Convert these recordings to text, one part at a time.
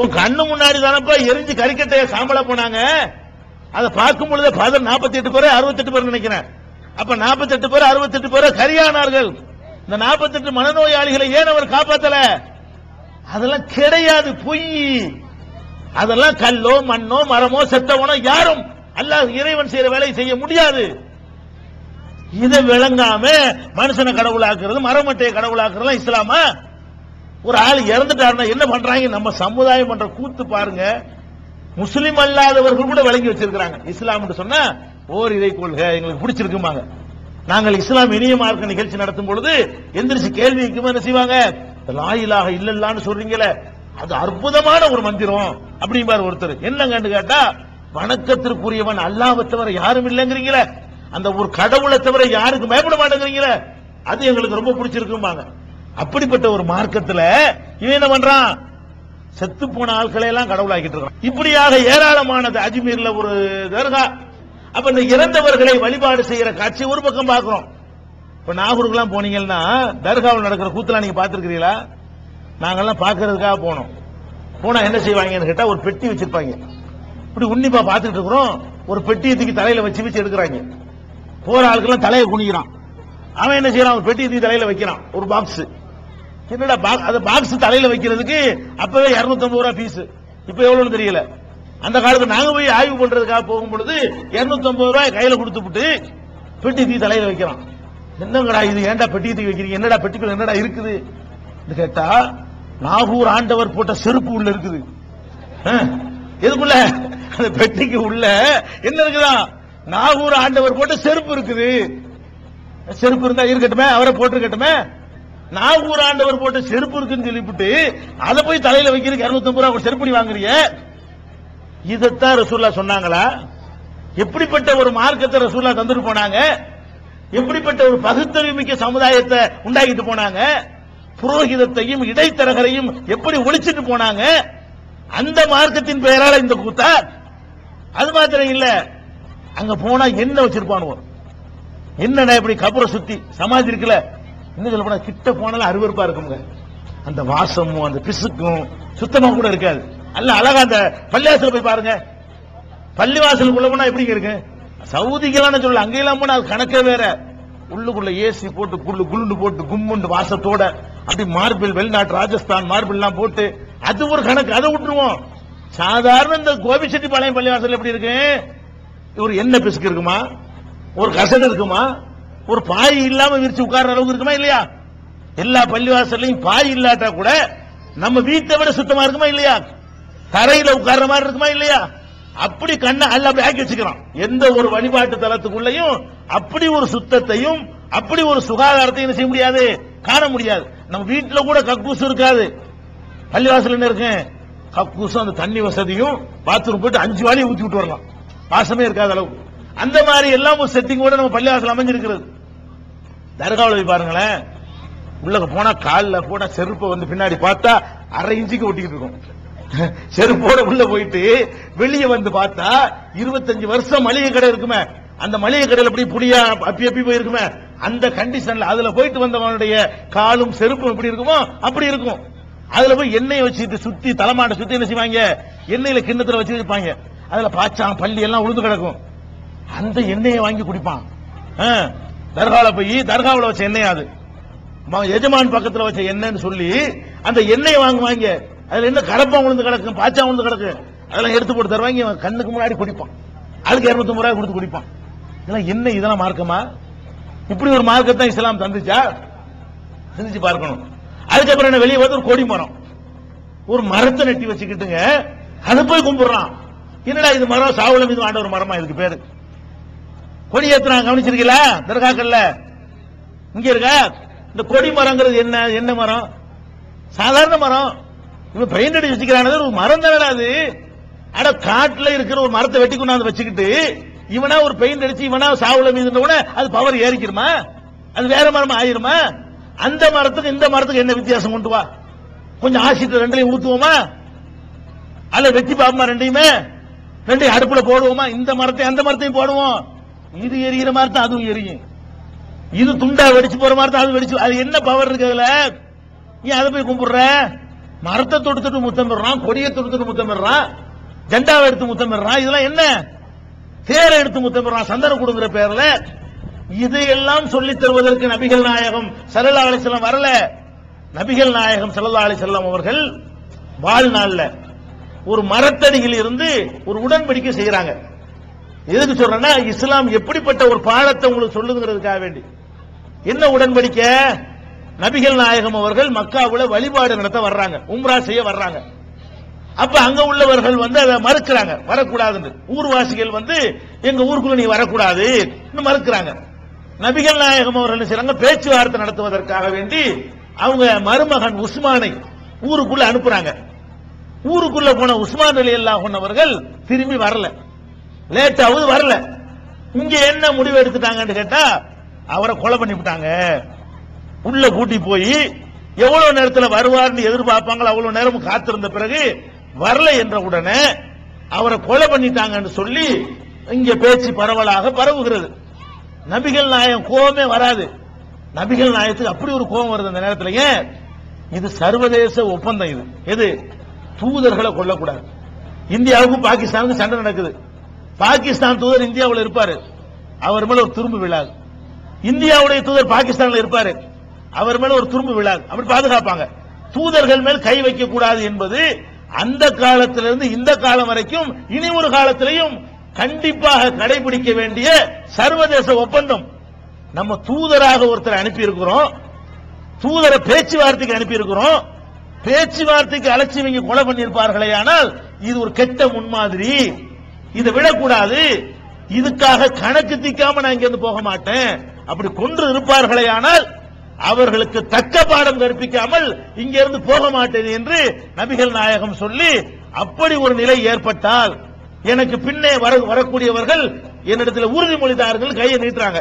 உன் கண்ணு முன்னாடி தானப்பா எரிஞ்சு கறிக்கட்டைய சாம்பலா போனாங்க? அதை பார்க்கும் பொழுது பதில் நாற்பத்தி எட்டு பேர் அறுபத்தெட்டு பேர் நினைக்கிறேன் அப்ப நாற்பத்தெட்டு பேர் அறுபத்தெட்டு பேரே கரியானார்கள். இந்த நாற்பத்தெட்டு மனநோயாளிகளை ஏன் அவர் காப்பாத்தல? அதெல்லாம் கிடையாது பொய். அதெல்லாம் கல்லோ மண்ணோ மரமோ செத்தவனோ யாரும் அல்லாஹ் இறைவன் செய்யற வேலையை செய்ய முடியாது. இதை விளங்காம மனுஷனை கடவுளாக்குறது மரமட்டையை கடவுளாக்குறதுலாம் இஸ்லாமா? ஒரு ஆள் இறந்துட்டாருன்னா என்ன பண்றாங்க? நம்ம சமுதாயம் பண்ற கூத்து பாருங்க. முஸ்லிம் அல்லாதவர்கள் கூட விளங்கி வச்சிருக்கிறாங்க. இஸ்லாம் சொன்னா ஓர் இதை கொள்கை எங்களுக்கு பிடிச்சிருக்குமாங்க நாங்கள் இஸ்லாம் இனிய மார்க்க நிகழ்ச்சி நடத்தும் பொழுது எந்திரிச்சு கேள்வி என்ன செய்வாங்க? லாயிலாக இல்லல்லான்னு சொல்றீங்களே. அது அற்புதமான ஒரு மந்திரம். அப்படிம்பாரு ஒருத்தர். என்னங்கன்னு கேட்டா வணக்கத்திற்குரியவன் அல்லாஹ்வை தவிர யாரும் இல்லைங்கிறீங்களே. அந்த ஒரு கடவுளை தவிர யாருக்கு பயப்பட மாட்டேங்கிறீங்களே. அது எங்களுக்கு ரொம்ப பிடிச்சிருக்கும்பாங்க. அப்படிப்பட்ட ஒரு மார்க்கத்தில் இவன் என்ன பண்றான்? செத்து போன ஆட்களை எல்லாம் கடவுளாக்கிட்டு இருக்கான் இப்படியாக ஏராளமானது அஜ்மீர்ல ஒரு தர்கா. அப்ப இந்த இறந்தவர்களை வழிபாடு செய்யற காட்சி ஒரு பக்கம் பாக்குறோம் இப்ப நாகூருக்குலாம் போனீங்கன்னா தர்காவில் நடக்கிற கூத்தலாம் நீங்க பாத்துருக்கீங்களா நாங்கெல்லாம் பார்க்கறதுக்காக போனோம். போனா என்ன செய்வாங்கன்னு கேட்டா ஒரு பெட்டி வச்சிருப்பாங்க. இப்படி உன்னிப்பா பாத்துட்டு இருக்கிறோம். ஒரு பெட்டியை தூக்கி தலையில வச்சு வச்சு எடுக்கிறாங்க. போற ஆளுக்கெல்லாம் தலையை குனிக்கிறான். அவன் என்ன செய்யறான்? ஒரு பெட்டியை தூக்கி தலையில வைக்கிறான். ஒரு பாக்ஸ் என்னடா பாக்- பாக்ஸ் தலையில வைக்கிறதுக்கு அப்பவே 250 ரூபா பீஸ் இப்ப எவ்வளவுன்னு தெரியல. அந்த காலத்துல நாங்க போய் ஆய்வு பண்றதுக்காக போகும் பொழுது 250 ரூபாய் கையில கொடுத்துப்புட்டு பெட்டி தீ தலையில வைக்கிறான் என்னங்கடா இது? ஏன்டா பெட்டி தூக்கி வைக்கிறீங்க? என்னடா பெட்டிக்குள்ள என்னடா இருக்குது? கேட்டா நாகூர் ஆண்டவர் போட்ட செருப்பு உள்ள இருக்குது. ஆ, எதுக்குள்ள? அந்த பெட்டிக்கு உள்ள. என்ன இருக்குதா? நாகூர் ஆண்டவர் போட்ட செருப்பு இருக்குது. செருப்பு இருந்தா இருக்கட்டுமே அவரை போட்டிருக்கட்டுமே. நாகூர் ஆண்டவர் போட்ட செருப்பு இருக்குன்னு சொல்லிவிட்டு அதை போய் தலையில வைக்கிறதுக்கு 250 ரூபா செருப்படி வாங்குறீங்க? இதைத்தான் ரசூல்லா சொன்னாங்களா? எப்படிப்பட்ட ஒரு மார்க்கத்தை ரசூல்லா தந்துட்டு போனாங்க? எப்படிப்பட்ட ஒரு பகுத்தறிவு மிக்க சமுதாயத்தை உண்டாக்கிட்டு போனாங்க? புரோகிதத்தையும் இடைத்தரகரையும் எப்படி ஒழிச்சிட்டு போனாங்க? அந்த மார்க்கத்தின் பெயரால இந்த கூத்தா அது மாத்திரம் இல்ல அங்க போனா என்ன வச்சிருப்பானுவோம் என்னடா இப்படி கபரை சுத்தி சமாதி இருக்குல்ல? இன்னும் சொல்ல போனா கிட்ட போனாலும் அருவறுப்பா இருக்குங்க அந்த வாசமும் அந்த பிசுக்கும் சுத்தமா கூட இருக்காது. அல்ல அழகா அந்த பள்ளிவாசல் போய் பாருங்க. பள்ளிவாசலுக்குள்ள போனா எப்படிங்க இருக்கு? சவுதிகளான சொல்ல அங்கெல்லாம் போனா அது கணக்கே வேற. உள்ளுக்குள்ள ஏசி போட்டு குள்ளு குள்ளுண்டு போட்டு கும்முண்டு வாசத்தோட அப்படி மார்பிள் வெளிநாட்டு ராஜஸ்தான் மார்பிள்லாம் போட்டு அது ஒரு கணக்கு அதை விட்டுருவோம். சாதாரண இந்த கோபிச்செட்டிப்பாளையம் பள்ளிவாசல் எப்படி இருக்கு? ஒரு என்ன பிசுக்கு இருக்குமா? ஒரு கசடு இருக்குமா? ஒரு பாய் இல்லாம விரிச்சு உட்கார்ற அளவுக்கு இருக்குமா இல்லையா? எல்லா பள்ளிவாசல்லையும் பாய் இல்லாட்டா கூட நம்ம வீட்டை விட சுத்தமா இருக்குமா இல்லையா? தரையில உட்கார்ற மாதிரி இருக்குமா இல்லையா? அப்படி கண்ணை அல்ல அப்படி ஆக்கி வச்சுக்கிறான். எந்த ஒரு வழிபாட்டு தலத்துக்குள்ளயும் அப்படி ஒரு சுத்தத்தையும் அப்படி ஒரு சுகாதாரத்தையும் செய்ய முடியாது? காண முடியாது. நம்ம வீட்டுல கூட கக்கூசு இருக்காது. பள்ளிவாசல் என்ன இருக்கு? கக்கூசும் அந்த தண்ணி வசதியும் பாத்ரூம் போயிட்டு அஞ்சு வாளியை ஊத்தி விட்டு வரலாம். வாசமே இருக்காத அளவு அந்த மாதிரி எல்லாம் ஒரு செட்டிங்கோட நம்ம பள்ளிவாசல் அமைஞ்சிருக்கிறது. தர்காவில் போய் பாருங்களேன். உள்ள போனா காலில் போனா செருப்பை வந்து பின்னாடி பார்த்தா அரை இன்ச்சுக்கு ஒட்டிக்கிட்டு இருக்கும். செருப்போட உள்ள போயிட்டு வெளியே வந்து பார்த்தா இருபத்தஞ்சு வருஷம் மளிகை கடை இருக்குமே. அந்த மளிகை கடையில் எப்படி புடியா அப்பி அப்பி போயிருக்குமே. அந்த கண்டிஷன்ல அதுல போயிட்டு வந்தவனுடைய காலும் செருப்பும் எப்படி இருக்குமோ அப்படி இருக்கும். அதுல போய் எண்ணெய் வச்சுட்டு சுத்தி தலைமாட்டை சுத்தி என்ன செய்வாங்க? எண்ணெயில கிண்ணத்துல வச்சு வைப்பாங்க. அதுல பாச்சான் பள்ளி எல்லாம் உளுந்து கிடக்கும். அந்த எண்ணெயை வாங்கி குடிப்பான். தர்காவில் போய் தர்காவில் வச்ச எண்ணெய் அது. எஜமான் பக்கத்துல வச்ச எண்ணெய்னு சொல்லி அந்த எண்ணெயை வாங்குவாங்க. அதுல என்ன கலப்பா உளுந்து கிடக்கும் பாச்சா உளுந்து கிடக்கு அதெல்லாம் எடுத்து போட்டு தருவாங்க. கண்ணுக்கு முன்னாடி குடிப்பான். அதுக்கு இருநூத்தி ரூபாய் கொடுத்து குடிப்பான். இதெல்லாம் என்ன இதெல்லாம் மார்க்கமா? இப்படி ஒரு மார்க்கத்தை இஸ்லாம் தந்துச்சா? சிந்திச்சு பார்க்கணும். அதுக்கப்புறம் என்ன வெளியே வந்து ஒரு கொடி மரம். ஒரு மரத்தை நெட்டி வச்சுக்கிட்டுங்க அது போய் கும்பிடுறான். என்னடா இது மரம்? சாவுல மீது ஆண்ட ஒரு மரமா? இதுக்கு பேரு. கொடி ஏத்துறாங்க கவனிச்சிருக்கீங்களா? தர்காக்கள்ல. இங்க இருக்க? இந்த கொடி மரங்கிறது என்ன? என்ன மரம்? சாதாரண மரம். இவன் பெயிண்ட் அடிச்சு வச்சுக்கிறானது ஒரு மரம் தானடா அது. அட காட்டுல இருக்கிற ஒரு மரத்தை வெட்டி கொண்டாந்து வச்சுக்கிட்டு இவனா ஒரு பெயிண்ட் அடிச்சு இவனா சாவுல மீது கூட அது பவர் ஏறிக்கிருமா? அது வேற மரம் ஆயிருமா? அந்த மரத்துக்கு இந்த மரத்துக்கு என்ன வித்தியாசம்? கொண்டு வா. கொஞ்சம் ஆசிட்டு ரெண்டையும் ஊத்துவோமா? அல்ல வெட்டி பாப்போமா ரெண்டையுமே? ரெண்டையும் அடுப்புல போடுவோமா? இந்த மரத்தை அந்த மரத்தையும் போடுவோம். இது எரியிற மாதிரி தான் அதுவும் எரியும். இது துண்டா வெடிச்சு போற மாதிரி தான் அது வெடிச்சு அது என்ன பவர் இருக்கு அதுல? நீ அதை போய் கும்பிடுற? மரத்தை தொடுத்துட்டு முத்தம் முத்தமிடுறான் கொடியை தொடுத்துட்டு முத்தம் முத்தமிடுறான் ஜெண்டாவை எடுத்து முத்தமிடுறான். இதெல்லாம் என்ன? தேரை எடுத்து முத்தமிடுறான் சந்தனம் கொடுங்கிற பேர்ல. இதையெல்லாம் சொல்லி தருவதற்கு நபிகள் நாயகம் சல்லா அலிசல்லாம் வரல. நபிகள் நாயகம் சல்லா அலிசல்லாம் அவர்கள் வாழ்நாள்ல ஒரு மரத்தடியில் இருந்து ஒரு உடன்படிக்கை செய்யறாங்க எதுக்கு சொல்றேன்னா இஸ்லாம் எப்படிப்பட்ட ஒரு பாடத்தை உங்களுக்கு சொல்லுங்கிறதுக்காக வேண்டி. என்ன உடன்படிக்கை? நபிகள் நாயகம் அவர்கள் மக்காவுல வழிபாடு நடத்த வர்றாங்க உம்ரா செய்ய வர்றாங்க. அப்ப அங்க உள்ளவர்கள் வந்து அதை மறுக்கிறாங்க வரக்கூடாதுன்னு. ஊர்வாசிகள் வந்து எங்க ஊருக்குள்ள நீ வரக்கூடாது மறுக்கிறாங்க. நபிகள் நாயகம் அவர்கள் என்ன செய்றாங்க பேச்சுவார்த்தை நடத்துவதற்காக வேண்டி அவங்க மருமகன் உஸ்மானை ஊருக்குள்ள அனுப்புறாங்க. ஊருக்குள்ள போன உஸ்மான் அலி அல்லாஹ் அவர்கள் திரும்பி வரல. லேட் ஆகுது வரல. இங்க என்ன முடிவு எடுத்துட்டாங்கன்னு கேட்டா அவரை கொலை பண்ணிவிட்டாங்க உள்ள கூட்டி போய் எவ்வளவு நேரத்தில் வருவார்னு எதிர்பார்ப்பாங்களோ அவ்வளவு நேரம் காத்திருந்த பிறகு வரல என்ற உடனே அவரை கொலை பண்ணிட்டாங்கன்னு சொல்லி இங்க பேச்சு பரவலாக பரவுகிறது. நபிகள் நாயம் கோபமே வராது. நபிகள் நாயத்துக்கு அப்படி ஒரு கோபம் வருது அந்த நேரத்தில். ஏன்? இது சர்வதேச ஒப்பந்தம் இது. எது? தூதர்களை கொல்லக்கூடாது. இந்தியாவுக்கும் பாகிஸ்தானுக்கும் சண்டை நடக்குது. பாகிஸ்தான் தூதர் இந்தியாவுல இருப்பாரு. அவர் மேல ஒரு துரும்பு விழாது. இந்தியாவுடைய தூதர் பாகிஸ்தான்ல இருப்பாரு. அவர் மேல ஒரு துரும்பு விழாது. அப்படி பாதுகாப்பாங்க. தூதர்கள் மேல் கை வைக்க கூடாது என்பது அந்த காலத்திலிருந்து இந்த காலம் வரைக்கும் இனி ஒரு காலத்திலையும் கண்டிப்பாக கடைபிடிக்க வேண்டிய சர்வதேச ஒப்பந்தம். நம்ம தூதராக ஒருத்தர் அனுப்பி இருக்கிறோம் தூதரை பேச்சுவார்த்தைக்கு அனுப்பி இருக்கிறோம் பேச்சுவார்த்தைக்கு அழைச்சி இவங்க கொலை பண்ணியிருப்பார்களே ஆனால் இது ஒரு கெட்ட முன்மாதிரி. இதை விடக்கூடாது. இதுக்காக கணக்கு திக்காம நான் இங்கிருந்து போக மாட்டேன். அப்படி கொன்று இருப்பார்களே ஆனால் அவர்களுக்கு தக்க பாடம் கற்பிக்காமல் இங்கிருந்து போக மாட்டேன் என்று நபிகள் நாயகம் சொல்லி அப்படி ஒரு நிலை ஏற்பட்டால் எனக்கு பின்னே வர வரக்கூடியவர்கள் என்னிடத்தில் உறுதிமொழிதார்கள் கையை நீட்டுறாங்க.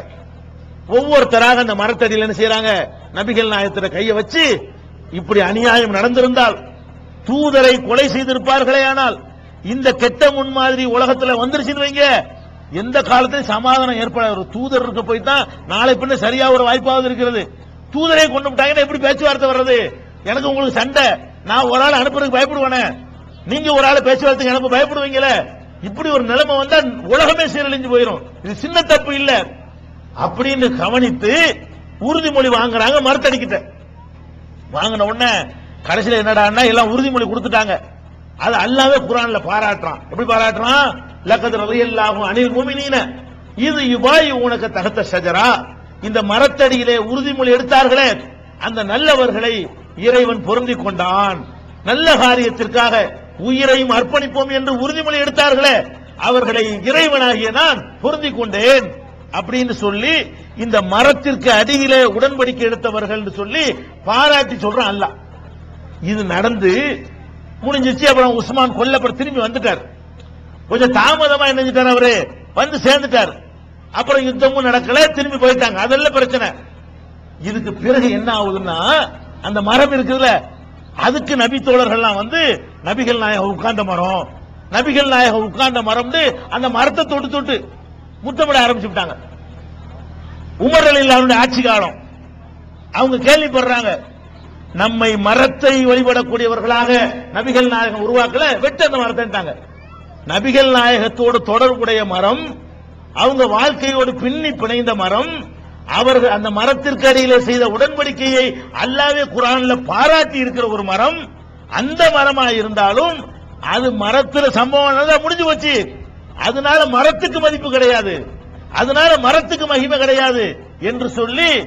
ஒவ்வொருத்தராக அந்த மரத்தடியில் என்ன செய்யறாங்க நபிகள் நாயகத்திட கையை வச்சு இப்படி அநியாயம் நடந்திருந்தால் தூதரை கொலை செய்திருப்பார்களே ஆனால் இந்த கெட்ட முன்மாதிரி உலகத்துல வந்துருச்சுன்னு வைங்க. எந்த காலத்திலும் சமாதானம் ஏற்பட ஒரு தூதர் இருக்க போய் தான் நாளை பின்ன சரியா ஒரு வாய்ப்பாவது இருக்கிறது. தூதரை கொண்டு விட்டாங்கன்னா எப்படி பேச்சுவார்த்தை வர்றது? எனக்கு உங்களுக்கு சண்டை. நான் ஒரு ஆள் அனுப்புறதுக்கு பயப்படுவேனே. நீங்க ஒரு ஆள் பேச்சுவார்த்தைக்கு அனுப்ப பயப்படுவீங்களே. இப்படி ஒரு நிலைமை வந்தா உலகமே சீரழிஞ்சு போயிடும் இது சின்ன தப்பு இல்ல. அப்படின்னு கவனித்து உறுதிமொழி வாங்குறாங்க மறுத்தடிக்கிட்ட. வாங்கின உடனே கடைசியில் என்னடான்னா எல்லாம் உறுதிமொழி கொடுத்துட்டாங்க. அது அல்லாவே குரான்ல பாராட்டுறான். எப்படி பாராட்டுறான்? லக்கத் ரலியல்லாஹு அனில் முமினீன. இது யுபாய் உனக்கு தகத்த ஷஜரா. இந்த மரத்தடியிலே உறுதிமொழி எடுத்தார்களே. அந்த நல்லவர்களை இறைவன் பொருந்தி கொண்டான். நல்ல காரியத்திற்காக உயிரையும் அர்ப்பணிப்போம் என்று உறுதிமொழி எடுத்தார்களே. அவர்களை இறைவனாகிய நான் பொருந்தி கொண்டேன். அப்படின்னு சொல்லி இந்த மரத்திற்கு அடியிலே உடன்படிக்கை எடுத்தவர்கள் சொல்லி பாராட்டி சொல்றான் அல்லாஹ். இது நடந்து முடிஞ்சிச்சு அப்புறம் உஸ்மான் கொல்லப்பட திரும்பி வந்துட்டார். கொஞ்சம் தாமதமா என்ன அவரு? வந்து சேர்ந்துட்டார். அப்புறம் யுத்தமும் நடக்கல திரும்பி போயிட்டாங்க. அதெல்லாம் பிரச்சனை. இதுக்கு பிறகு என்ன ஆகுதுன்னா அந்த மரம் இருக்குதுல்ல அதுக்கு நபி தோழர்கள்லாம் வந்து நபிகள் நாயகம் உட்கார்ந்த மரம். நபிகள் நாயகம் உட்கார்ந்த மரம்னு அந்த மரத்தை தொட்டு தொட்டு முத்தமிட ஆரம்பிச்சு விட்டாங்க. உமர் அலி ஆட்சி காலம். அவங்க கேள்விப்படுறாங்க நம்மை மரத்தை வழிபடக்கூடியவர்களாக நபிகள் நாயகம் உருவாக்கல வெட்டு அந்த மரத்தை நபிகள் நாயகத்தோடு தொடர்புடைய மரம் அவங்க வாழ்க்கையோடு பின்னி பிணைந்த மரம் அவர்கள் அந்த மரத்திற்கு அடியிலே செய்த உடன்படிக்கையை அல்லாவே குரான்ல பாராட்டி இருக்கிற ஒரு மரம் அந்த மரமா இருந்தாலும் அது மரத்துல சம்பவம் முடிஞ்சு போச்சு. அதனால மரத்துக்கு மதிப்பு கிடையாது. அதனால மரத்துக்கு மகிமை கிடையாது என்று சொல்லி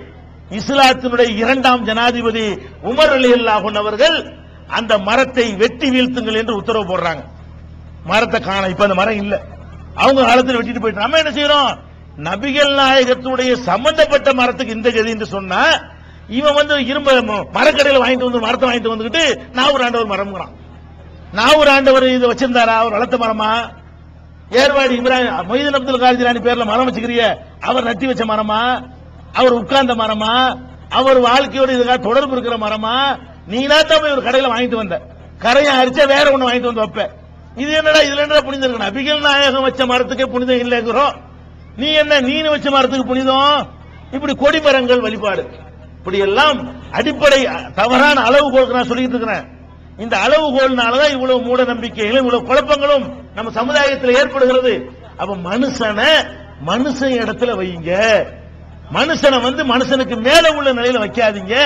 இஸ்லாத்தினுடைய இரண்டாம் ஜனாதிபதி உமர் அலி அல்லாஹன் அவர்கள் அந்த மரத்தை வெட்டி வீழ்த்துங்கள் என்று உத்தரவு போடுறாங்க. மரத்தை காண இப்ப அந்த மரம் இல்ல. அவங்க காலத்தில் வெட்டிட்டு போயிட்டு நம்ம என்ன செய்யறோம்? நபிகள் நாயகத்துடைய சம்பந்தப்பட்ட மரத்துக்கு இந்த கதி என்று சொன்னா இவன் வந்து இரும்ப ம- வாங்கிட்டு வந்து மரத்தை வாங்கிட்டு வந்துகிட்டு நாவூர் ஆண்டவர் மரம்ங்கிறான். நாவூர் ஆண்டவர் இது வச்சிருந்தாரா? அவர் வளர்த்த மரமா? ஏர்வாடி இப்ராஹிம் மொய்தீன் அப்துல் காதிர் பேர்ல மரம் வச்சுக்கிறிய அவர் நட்டி வச்ச மரமா? அவர் உட்கார்ந்த மரமா? அவர் வாழ்க்கையோட இதுக்காக தொடர்பு இருக்கிற மரமா? நீனா தான் போய் ஒரு கடையில வாங்கிட்டு வந்த. கரையை அரிச்சா வேற ஒண்ணு வாங்கிட்டு வந்து வைப்ப. இது என்னடா இதுல என்ன புனிதம் இருக்கு? அபிகல் நாயகம் வச்ச மரத்துக்கே புனிதம் இல்லைங்கிறோம் நீ என்ன நீனு வச்ச மரத்துக்கு புனிதம்? இப்படி கொடிமரங்கள் வழிபாடு. இப்படி எல்லாம் அடிப்படை தவறான அளவு நான் சொல்லிட்டு இருக்கிறேன். இந்த அளவுகோல்னாலதான் இவ்வளவு மூட நம்பிக்கைகளும் இவ்வளவு குழப்பங்களும் நம்ம சமுதாயத்தில் ஏற்படுகிறது. அப்ப மனுஷனை மனுஷன் இடத்துல வையுங்க மனுஷனை வந்து மனுஷனுக்கு மேல உள்ள நிலையில வைக்காதீங்க.